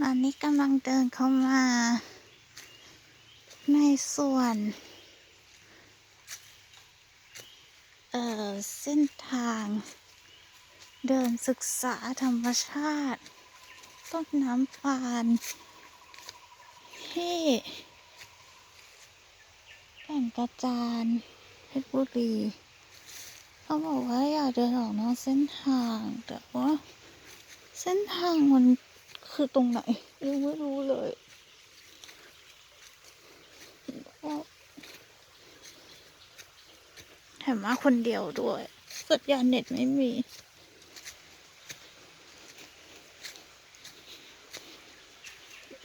ตอนนี้กำลังเดินเข้ามา ในส่วน เอ่อ เส้นทาง เดินศึกษาธรรมชาติ ต้นน้ำปานที่แก่งกระจานเพชรบุรีเขาบอกว่าอยากเดินออกนอกเส้นทางแต่ว่าเส้นทางมัน คือตรงไหน ยังไม่รู้เลยแถมมาคนเดียวด้วยสัญญาณเน็ตไม่มี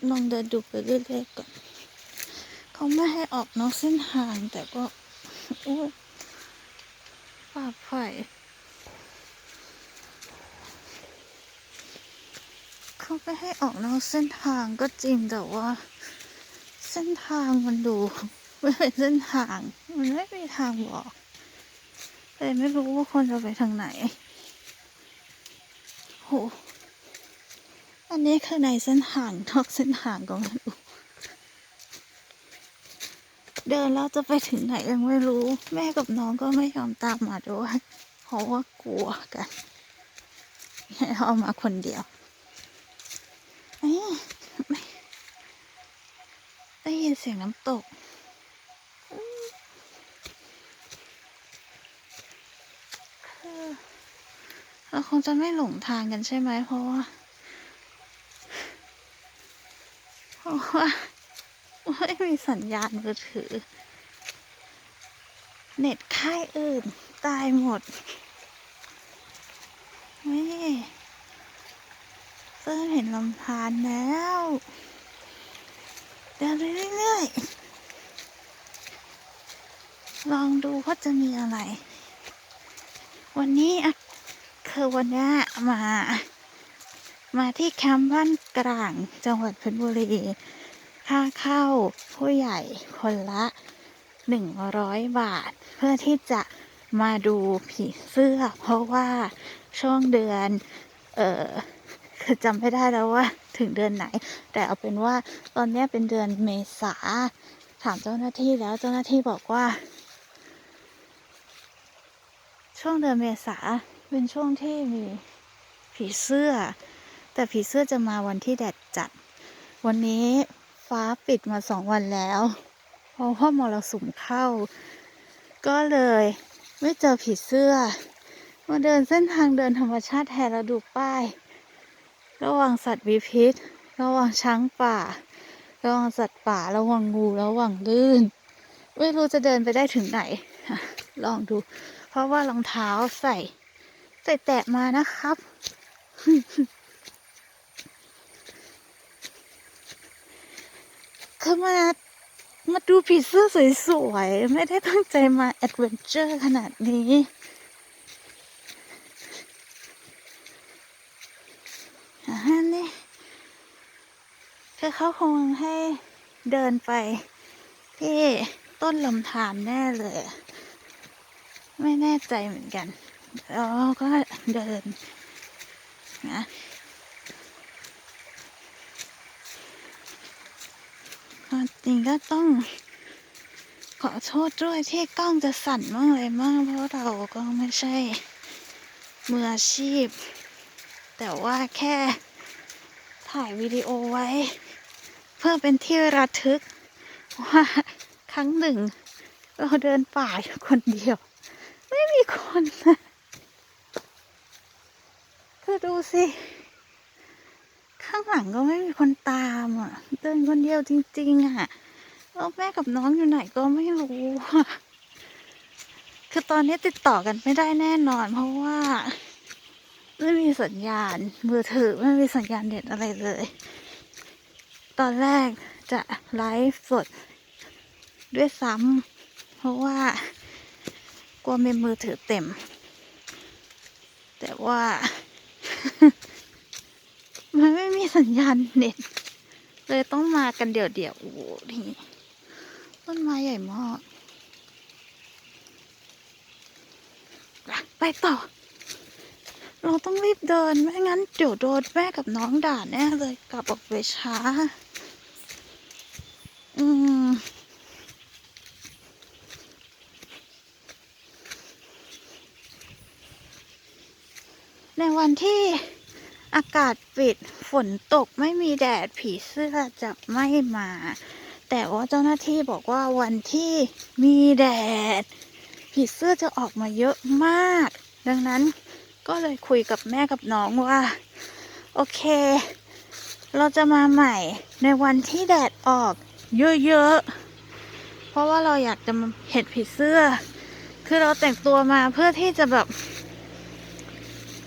ลองเดินดูไปเรื่อยๆก่อนเขาไม่ให้ออกนอกเส้นทางแต่ก็อ้ยปลอดภั เขาไม่ให้ออกนอกเส้นทางก็จริงแต่ว่า เส้นทางมันดูไม่เป็นเส้นทาง มันไม่มีทางบอกแต่ไม่รู้ว่าควรจะไปทางไหนโหอันนี้คือในเส้นทางนอกเส้นทางก็ไม่รู้เดินแล้วจะไปถึงไหนยังไม่รู้ แม่กับน้องก็ไม่ยอมตามมาด้วยเพราะว่ากลัวกันให้เอามาคนเดียว ไม่ได้ยินเสียงน้ำตก เราคงจะไม่หลงทางกันใช่ไหม เพราะว่า เพราะว่าไม่มีสัญญาณมือถือ เน็ตค่ายอื่น ตายหมดนี่เริ่มเห็นลำธารแล้วเดินไปเรื่อยๆลองดูว่าจะมีอะไร วันนี้อะคือวันนี้มา มาที่แคมป์บ้านกลางจังหวัดเพชรบุรีค่าเข้าผู้ใหญ่คนละหนึ่งร้อยบาท เพื่อที่จะมาดูผีเสื้อ เพราะว่าช่วงเดือน เออ คือจำไม่ได้แล้วว่าถึงเดือนไหน แต่เอาเป็นว่าตอนนี้เป็นเดือนเมษา ถามเจ้าหน้าที่แล้วเจ้าหน้าที่บอกว่า ช่วงเดือนเมษาเป็นช่วงที่มีผีเสื้อ แต่ผีเสื้อจะมาวันที่แดดจัด วันนี้ฟ้าปิดมาสองวันแล้ว เพราะว่ามรสุมเข้า ก็เลยไม่เจอผีเสื้อมาเดินเส้นทางเดินธรรมชาติแทนแล้วดูป้าย ระวังสัตว์มีพิษ ระวังช้างป่า ระวังสัตว์ป่า ระวังงู ระวังลื่น ไม่รู้จะเดินไปได้ถึงไหน ลองดู เพราะว่ารองเท้าใส่ ใส่แตะมานะครับ คือมา มาดูผีเสื้อสวยๆ ไม่ได้ตั้งใจมาแอดเวนเจอร์ขนาดนี้ อ่านี่คือ เขาคงให้เดินไปที่ต้นลำธารแน่เลย ไม่แน่ใจเหมือนกันแล้วก็เดินนะจริงก็ต้องขอโทษด้วยที่กล้องจะสั่นมากเลยมาก เพราะเราก็ไม่ใช่มืออาชีพ แต่ว่าแค่ถ่ายวิดีโอไว้ เพื่อเป็นที่ระทึกว่าครั้งหนึ่ง เราเดินป่าอยู่คนเดียว ไม่มีคนนะคือดูสิ ข้างหลังก็ไม่มีคนตามอะ เดินคนเดียวจริง ๆ อะแล้วแม่กับน้องอยู่ไหนก็ไม่รู้คือตอนนี้ติดต่อกันไม่ได้แน่นอน เพราะว่า ไม่มีสัญญาณมือถือไม่มีสัญญาณเน็ตอะไรเลย ตอนแรกจะไลฟ์สดด้วยซ้ำเพราะว่ากลัวเมมมือถือเต็ม แต่ว่า มันไม่มีสัญญาณเน็ต เลยต้องมากันเดี่ยวๆโอ้โหนี่ต้นไม้ใหญ่มากไปต่อ เราต้องรีบเดินไม่งั้นเดี๋ยวโดนแม่กับน้องด่าแน่เลยกลับออกไปช้า อืมในวันที่อากาศปิดฝนตกไม่มีแดดผีเสื้อจะไม่มา แต่ว่าเจ้าหน้าที่บอกว่าวันที่มีแดด ผีเสื้อจะออกมาเยอะมาก ดังนั้นก็เลยคุยกับแม่กับน้องว่า โอเค เราจะมาใหม่ในวันที่แดดออก เยอะๆ เพราะว่าเราอยากจะเห็นผีเสื้อ คือเราแต่งตัวมาเพื่อที่จะแบบ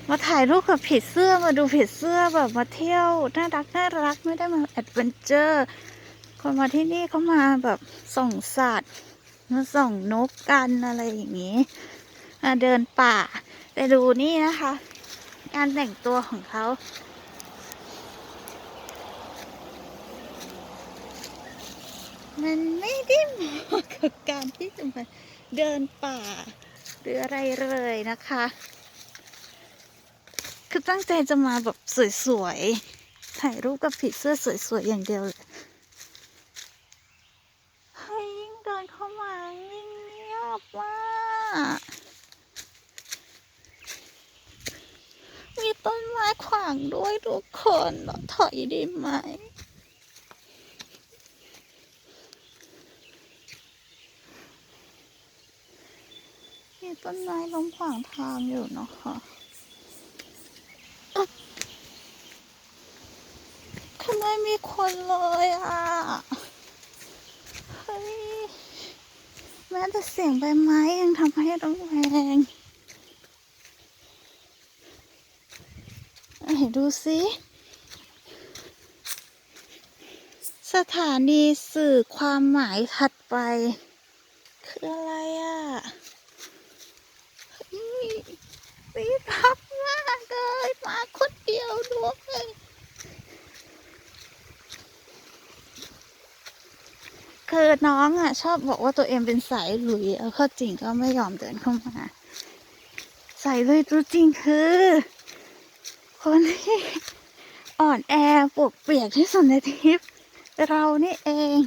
มาถ่ายรูปกับผีเสื้อมาดูผีเสื้อแบบมาเที่ยวน่ารักน่ารักไม่ได้มาแอดเวนเจอร์ คนมาที่นี่เขามาแบบส่องสัตว์มาส่องนกกันอะไรอย่างนี้มาเดินป่า แต่ดูนี่นะคะ การแต่งตัวของเขา มันไม่ได้เหมาะกับการที่จะมาเดินป่า หรืออะไรเลยนะคะ คือตั้งใจจะมาแบบสวยๆ ถ่ายรูปกับผีเสื้อสวยๆ อย่างเดียวเลยเฮ้ยยิ่งเดินเข้ามายิ่งเงียบมากมีต้นไม้ขวางด้วยทุกคนเราถอยดีไหม มีต้นไม้ล้มขวางทางอยู่เนาะค่ะอ๊ะทำไมมีคนเลยอะ เฮ้ย แม้แต่เสียงใบไม้ยังทำให้ต้องแรงไหนดูสิสถานีสื่อความหมายถัดไป คืออะไรอะ ปีทับมากเลยมาคนเดียวด้วยคือน้องอะ ชอบบอกว่าตัวเองเป็นสายลุยแล้วก็จริงก็ไม่ยอมเดินเข้ามาสายลุยตัวจริงคือ คนที่อ่อนแอปวกเปียกที่สุดในทริปเรานี่เอง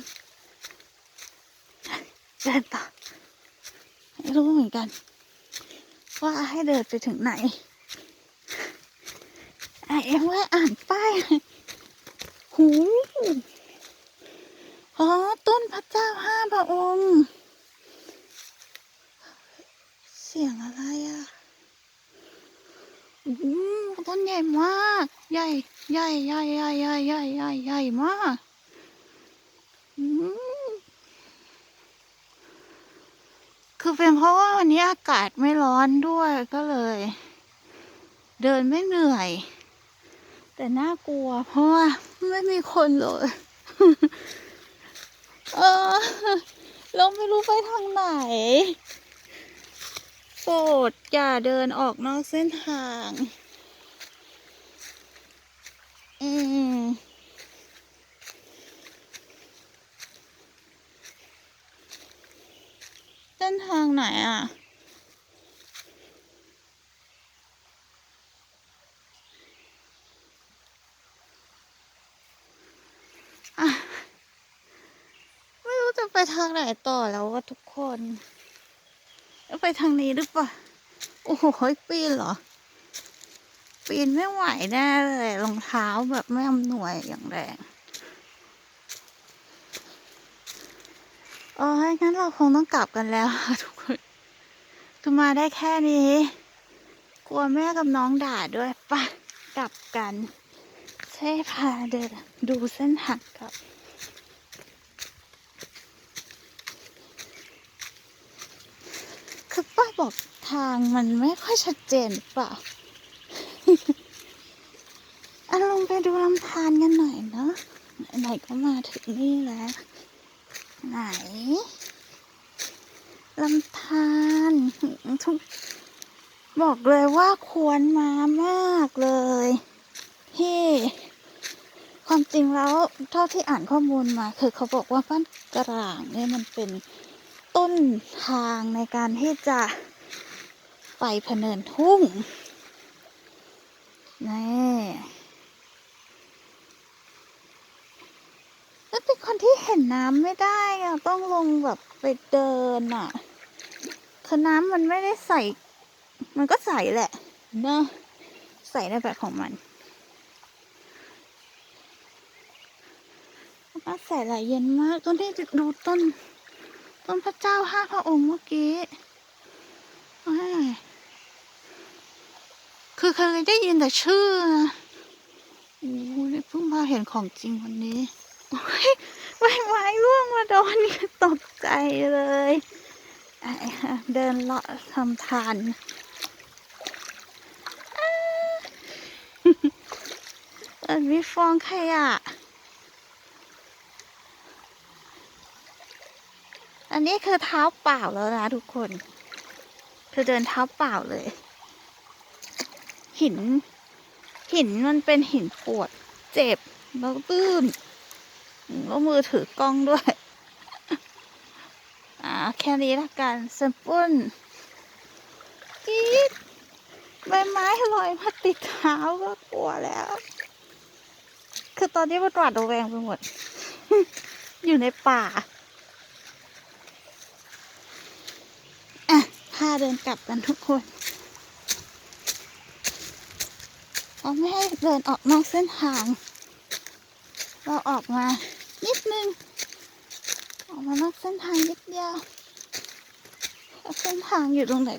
เดินต่อไม่รู้เหมือนกัน ว่าให้เดินไปถึงไหนไอเอ็มว่าอ่านป้ายหูอ๋อ ต้นพระเจ้าห้าพระองค์ เสียงอะไรอะอู้ต้นใหญ่มาก ใหญ่ ใหญ่ ใหญ่ ใหญ่ ใหญ่ ใหญ่ ใหญ่ ใหญ่มากอืม คือ เป็นเพราะว่าวันนี้อากาศไม่ร้อนด้วยก็เลย เดินไม่เหนื่อย แต่น่ากลัว เพราะว่าไม่มีคนเลย เออเราไม่รู้ไปทางไหนโปรดอย่าเดินออกนอกเส้นทาง อืม เส้นทาง ไหนอะ ไม่รู้จะไปทางไหนต่อแล้วว่าทุกคนจะไปทางนี้หรือเปล่า โอ้โหปีนเหรอ ปีนไม่ไหวแน่เลยรองเท้าแบบไม่อำนวยอย่างแรงอ้ยงั้นเราคงต้องกลับกันแล้วทุก คนคือมาได้แค่นี้ กลัวแม่กับน้องด่าด้วยปะกลับกันใช่พาเดินดูเส้นทางกับคือป้าบอกทางมันไม่ค่อยชัดเจนหรือเปล่าอะลงไปดูลำธารกันหน่อยเนาะไหนก็มาถึงนี่แล้ว ไหน ลำธารทุกบอกเลยว่าควรมามากเลยที่ความจริงแล้วเท่าที่อ่านข้อมูลมา คือเขาบอกว่าบ้านกลางเนี่ยมันเป็นต้นทางในการที่จะไปพเนินทุ่งนี่แล้วเป็นคนที่เห็นน้ำไม่ได้อะต้องลงแบบไปเดินอะ คือน้ำมันไม่ได้ใสมันก็ใสแหละเนอะใสในแบบของมันน้ำใสไหลเย็นมาก ต้นที่ดูต้น ต้นพระเจ้าห้าพระองค์เมื่อกี้อ้ายคือเคยได้ยินแต่ชื่อนะโอ้โหนี่เพิ่งมาเห็นของจริงวันนี้โอ้ยใบไม้ร่วงมาโดนนี่ตกใจเลยไอ้ เดินเลาะทำทานอ้าเออมีฟองขยะ อันนี้คือเท้าเปล่าแล้วนะทุกคน คือเดินเท้าเปล่าเลย หิน หินมันเป็นหินปวด เจ็บแล้วตื้นแล้วมือถือกล้องด้วย อ่าแค่นี้ละกันเซมปุ้นกีดใบไม้ลอยมาติดเท้าก็กลัวแล้ว คือตอนนี้มันหวาดระแวงไปหมด อยู่ในป่าอะพาเดินกลับกันทุกคนเราไม่ให้เดินออกนอกเส้นทาง เราออกมานิดนึง ออกมานอกเส้นทางนิดเดียวแล้วเส้นทางอยู่ตรงไหน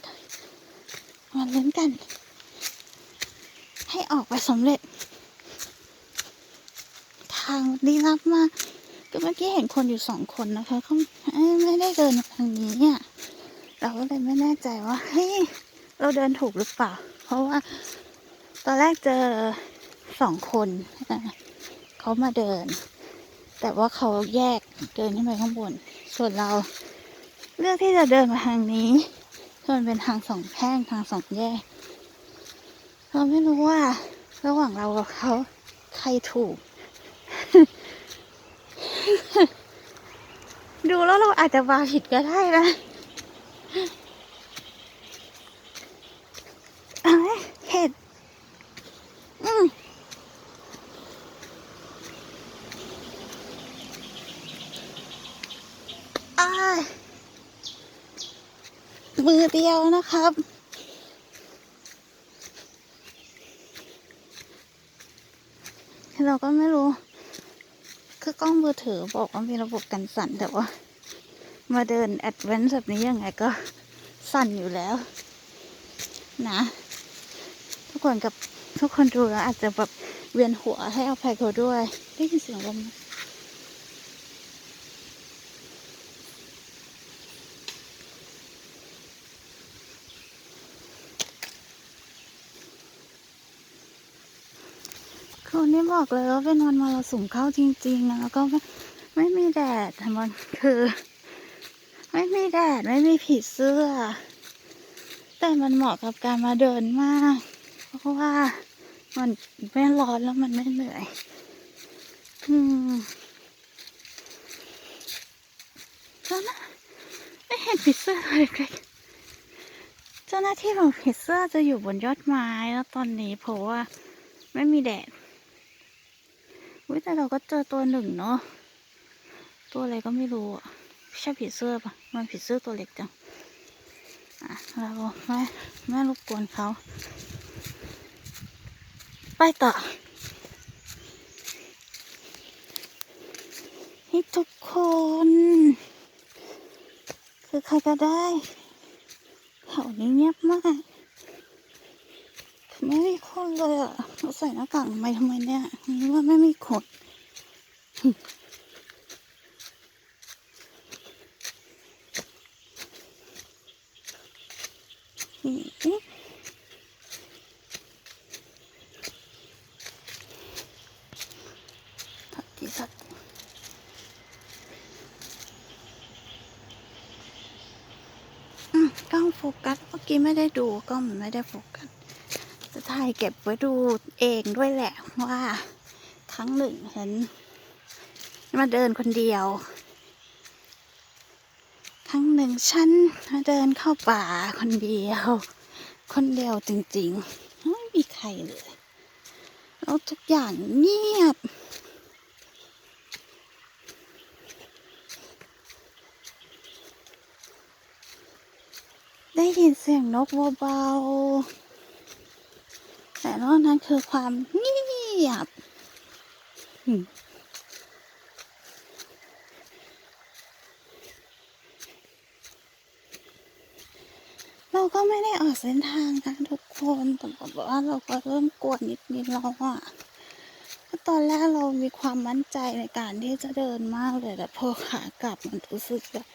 มาเล่นกัน ให้ออกไปสำเร็จ ทางดีลับมากก็เมื่อกี้เห็นคนอยู่สองคนนะคะเขาไม่ได้เดินทางนี้อะเราก็เลยไม่แน่ใจว่าเฮ้ยเราเดินถูกหรือเปล่า เพราะว่า ตอนแรกเจอสองคนเขามาเดิน แต่ว่าเขาแยกเดินขึ้นไปข้างบน ส่วนเราเลือกที่จะเดินมาทางนี้มันเป็นทางสองแพร่งทางสองแยก เราไม่รู้ว่า ระหว่างเรากับเขาใครถูก ดูแล้วเราอาจจะวาผิดก็ได้นะ เอ้ยเห็ดอืมอ้าย มือเดียวนะครับ เราก็ไม่รู้ คือกล้องมือถือบอกว่ามีระบบกันสั่นแต่ว่า มาเดินแอดเวนต์แบบนี้ยังไงก็สั่นอยู่แล้ว นะ ทุกคนกับทุกคนดูแล้วอาจจะแบบเวียนหัวให้เอภัยเขาด้วย ได้ยินเสียงลมไหม นนี้บอกเลยว่าเป็นวันมรสุมเข้าจริงๆนะแล้วก็ไม่ไม่มีแดดแต่มันคือ ไม่มีแดดไม่มีผีเสื้อ แต่มันเหมาะกับการมาเดินมาก เพราะว่ามันไม่ร้อนแล้วมันไม่เหนื่อย อืมแล้วนะไม่เห็นผีเสื้อเลยเลยเจ้าหน้าที่ของผีเสื้อจะอยู่บนยอดไม้แล้วตอนนี้เพราะว่าไม่มีแดด แต่เราก็เจอตัวหนึ่งเนาะ ตัวอะไรก็ไม่รู้อะใช่ผีเสื้อปะมันผีเสื้อตัวเล็กจัง อะเราไม่ไม่รบกวนเขา ไปต่อให้ทุกคน คือใครก็ได้แถวนี้เงียบมาก ไม่มีคนเลยอะ เราใส่หน้ากากทำไมทำไมเนี่ยนี่ว่าไม่มีคนอืมสักทีสักทีอืมกล้องโฟกัสเมื่อกี้ไม่ได้ดูกล้องมันไม่ได้โฟกัส จะถ่ายเก็บไว้ดูเองด้วยแหละว่าครั้งหนึ่งฉันมาเดินคนเดียว ครั้งหนึ่งฉันมาเดินเข้าป่าคนเดียว คนเดียวจริงๆ ไม่มีใครเลย แล้วทุกอย่างเงียบได้ยินเสียงนกเบาๆ นอกนั้นคือความเงียบเราก็ไม่ได้ออกเส้นทางกันทุกคนแต่แบบว่าเราก็เริ่มกลัวนิดๆแล้วอะตอนแรกเรามีความมั่นใจในการที่จะเดินมากเลยแต่พอขากลับมันรู้สึกแบบ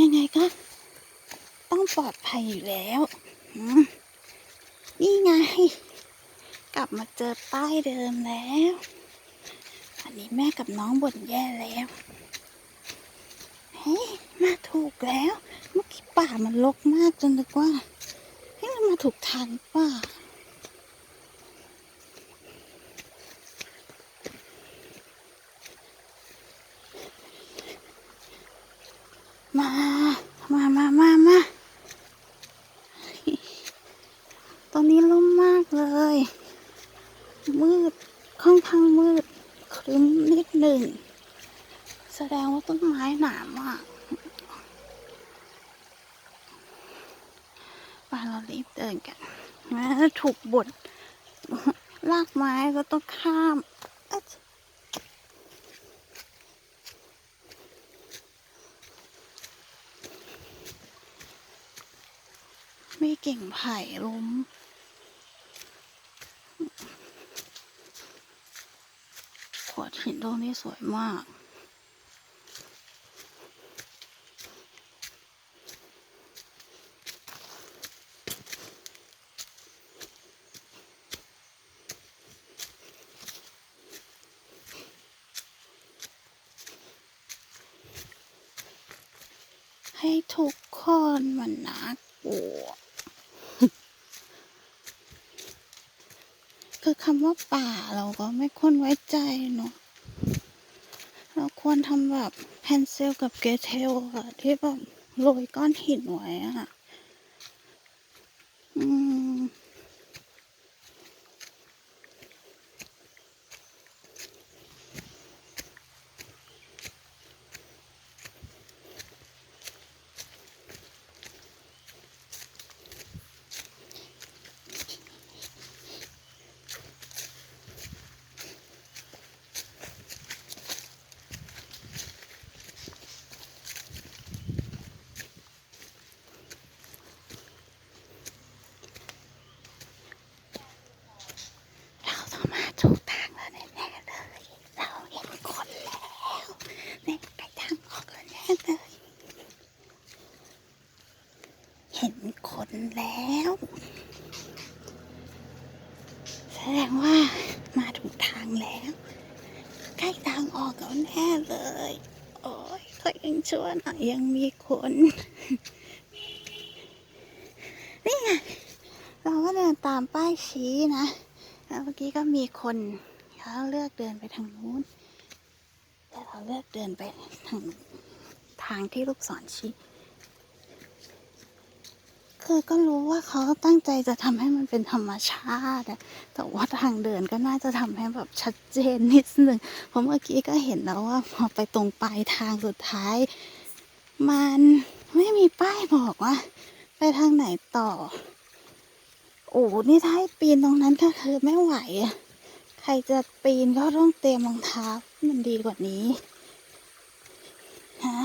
ยังไงก็ต้อง ปลอดภัยอยู่แล้วนี่ไง กลับมาเจอป้ายเดิมแล้ว อันนี้แม่กับน้องบ่นแย่แล้วเฮ้ยมาถูกแล้ว เมื่อกี้ป่ามันรกมากจนนึกว่าเฮ้ยเรามาถูกทางป่า มามามามา ตอนนี้ร่มมากเลย มืด ค่อนข้างมืด ครึ้มนิดหนึ่ง แสดงว่าต้นไม้หนามากไปเรารีบเดินกันแม้ ถูกบดลากไม้ก็ต้องข้ามเอ๊ะมีกิ่งไผ่ล้มขวดหินตรงนี้สวยมาก ให้ทุกคนมันน่ากลัว คือคำว่าป่าเราก็ไม่ควรไว้ใจเนาะ เราควรทำ แบบแพนเซลกับเกเทลอะที่แบบโรยก้อนหินไว้อะอืม เราต้องมาถูกทางแล้วแน่ๆเลย เราเห็นคนแล้วเนี่ยใกล้ทางออกแล้วแน่เลย เห็นคนแล้ว แสดงว่ามาถูกทางแล้ว ใกล้ทางออกแล้วแน่เลย โอ้ยก็ยังชั่วหน่อยยังมีคน นี่ไงเราก็เดินตามป้ายชี้นะ แล้วเมื่อกี้ก็มีคนเขาเลือกเดินไปทางนู้น แต่เราเลือกเดินไปทางทางที่ลูกศรชี้ คือก็รู้ว่าเขาตั้งใจจะทำให้มันเป็นธรรมชาติแต่ว่าทางเดินก็น่าจะทำให้แบบชัดเจนนิดนึงเพราะเมื่อกี้ก็เห็นแล้วว่าพอไปตรงปลายทางสุดท้าย มันไม่มีป้ายบอกว่า ไปทางไหนต่อ โอ้นี่ถ้าปีนตรงนั้นก็คือไม่ไหวอะใครจะปีนก็ต้องเตรียมรองเท้ามันดีกว่านี้ฮะ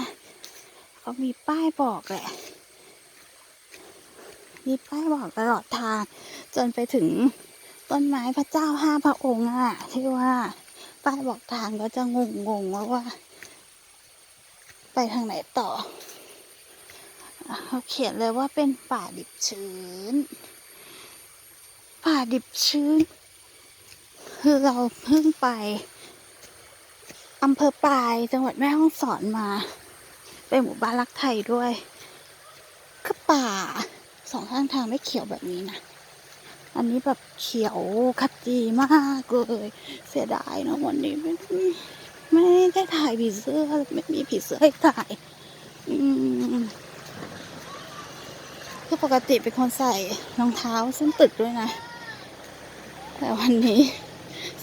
เขามีป้ายบอกแหละ มีป้ายบอกตลอดทาง จนไปถึงต้นไม้พระเจ้าห้าพระองค์อะที่ว่าป้ายบอกทางก็จะงงงๆว่าว่า ไปทางไหนต่อเขาเขียนเลยว่าเป็นป่าดิบชื้น ป่าดิบชื้น คือเราเพิ่งไปอำเภอปลายจังหวัดแม่ฮ่องสอนมา เป็นหมู่บ้านรักไทยด้วย คือป่า สองข้างทางไม่เขียวแบบนี้นะ อันนี้แบบเขียวขจีมากเลย เสียดายนะวันนี้ไม่ไม่ได้ถ่ายผีเสื้อไม่มีผีเสื้อให้ถ่าย อืมคือปกติเป็นคนใส่รองเท้าส้นตึกด้วยนะ แต่วันนี้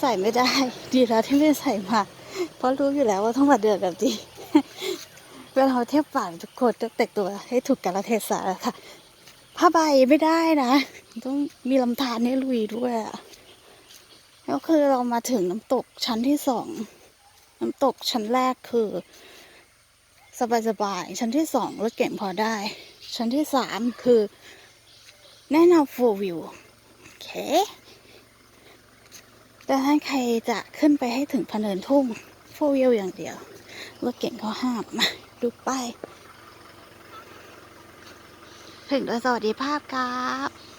ใส่ไม่ได้ ดีแล้วที่ไม่ใส่มา เพราะรู้อยู่แล้วว่าต้องมาเดินแบบนี้เวลาเราเที่ยวป่าทุกคนต้องแต่งตัวให้ถูกกาลเทศะค่ะ ผ้าใบไม่ได้นะ ต้องมีลำธารให้ลุยด้วยอะแล้วคือเรามาถึงน้ำตกชั้นที่สอง น้ำตกชั้นแรกคือ สบายๆชั้นที่สองรถเก่งพอได้ ชั้นที่สามคือ แนะนำ four view โอเคแต่ถ้าใครจะขึ้นไปให้ถึงพะเนินทุ่ง four view อย่างเดียวรถเก่งเขาห้ามมาดูป้าย ถึงโดยสวัสดิภาพครับ